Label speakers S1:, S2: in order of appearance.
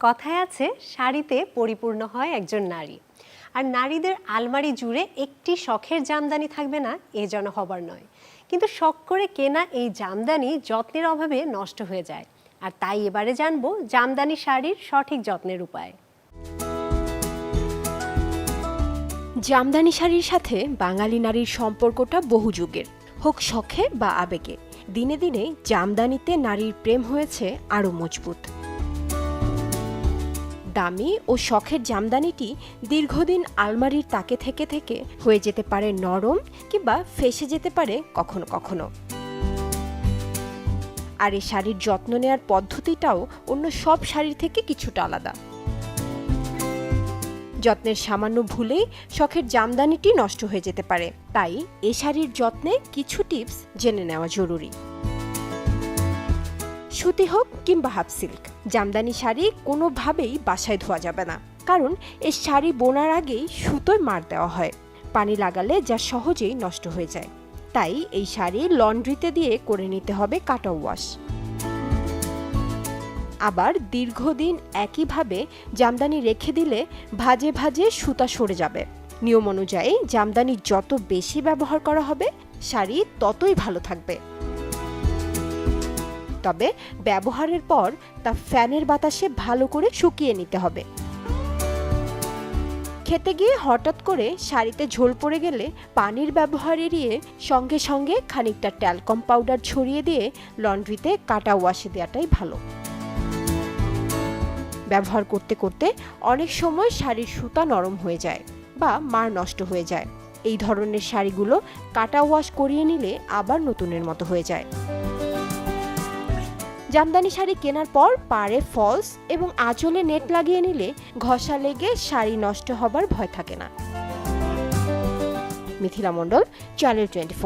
S1: কথায় আছে, শাড়িতে পরিপূর্ণ হয় একজন নারী। আর নারীদের আলমারি জুড়ে একটি শখের জামদানি থাকবে না, এ যেন হবার নয়। কিন্তু শখ করে কেনা এই জামদানি যত্নের অভাবে নষ্ট হয়ে যায়। আর তাই এবারে জানব জামদানি শাড়ির সঠিক যত্নের উপায়।
S2: জামদানি শাড়ির সাথে বাঙালি নারীর সম্পর্কটা বহু যুগের হোক শখে বা আবেগে, দিনে দিনে জামদানিতে নারীর প্রেম হয়েছে আরও মজবুত। দামি ও শখের জামদানিটি দীর্ঘদিন আলমারির তাকে থেকে থেকে হয়ে যেতে পারে নরম কিংবা ফেসে যেতে পারে কখনো কখনো। আর এই শাড়ির যত্ন নেওয়ার পদ্ধতিটাও অন্য সব শাড়ির থেকে কিছুটা আলাদা। যত্নের সামান্য ভুলেই শখের জামদানিটি নষ্ট হয়ে যেতে পারে। তাই এ শাড়ির যত্নে কিছু টিপস জেনে নেওয়া জরুরি। সুতি হোক কিংবা হাফ সিল্ক, জামদানি শাড়ি কোনোভাবেই বাসায় ধোয়া যাবে না। কারণ এই শাড়ি বোনার আগেই সুতোয় মার দেওয়া হয়, পানি লাগালে যা সহজেই নষ্ট হয়ে যায়। তাই এই শাড়ি লন্ড্রিতে দিয়ে করে নিতে হবে কাটা ওয়াশ। আবার দীর্ঘদিন একইভাবে জামদানি রেখে দিলে ভাজে ভাজে সুতা সরে যাবে। নিয়ম অনুযায়ী জামদানি যত বেশি ব্যবহার করা হবে, শাড়ি ততই ভালো থাকবে। তবে ব্যবহারের পর তা ফ্যানের বাতাসে ভালো করে শুকিয়ে নিতে হবে। খেতে গিয়ে হঠাৎ করে শাড়িতে ঝোল পড়ে গেলে পানির ব্যবহার এড়িয়ে সঙ্গে সঙ্গে খানিকটা ট্যালকম পাউডার ছড়িয়ে দিয়ে লন্ড্রিতে কাটা ওয়াশে দেওয়াটাই ভালো। ব্যবহার করতে করতে অনেক সময় শাড়ির সুতা নরম হয়ে যায় বা মার নষ্ট হয়ে যায়। এই ধরনের শাড়িগুলো কাটা ওয়াশ করিয়ে নিলে আবার নতুনের মতো হয়ে যায়। জামদানি শাড়ি কেনার পর পাড়ে ফলস এবং আঁচলে নেট লাগিয়ে নিলে ঘষা লেগে শাড়ি নষ্ট হবার ভয় থাকে না। মিথিলা মণ্ডল চ্যানেল টোয়েন্টি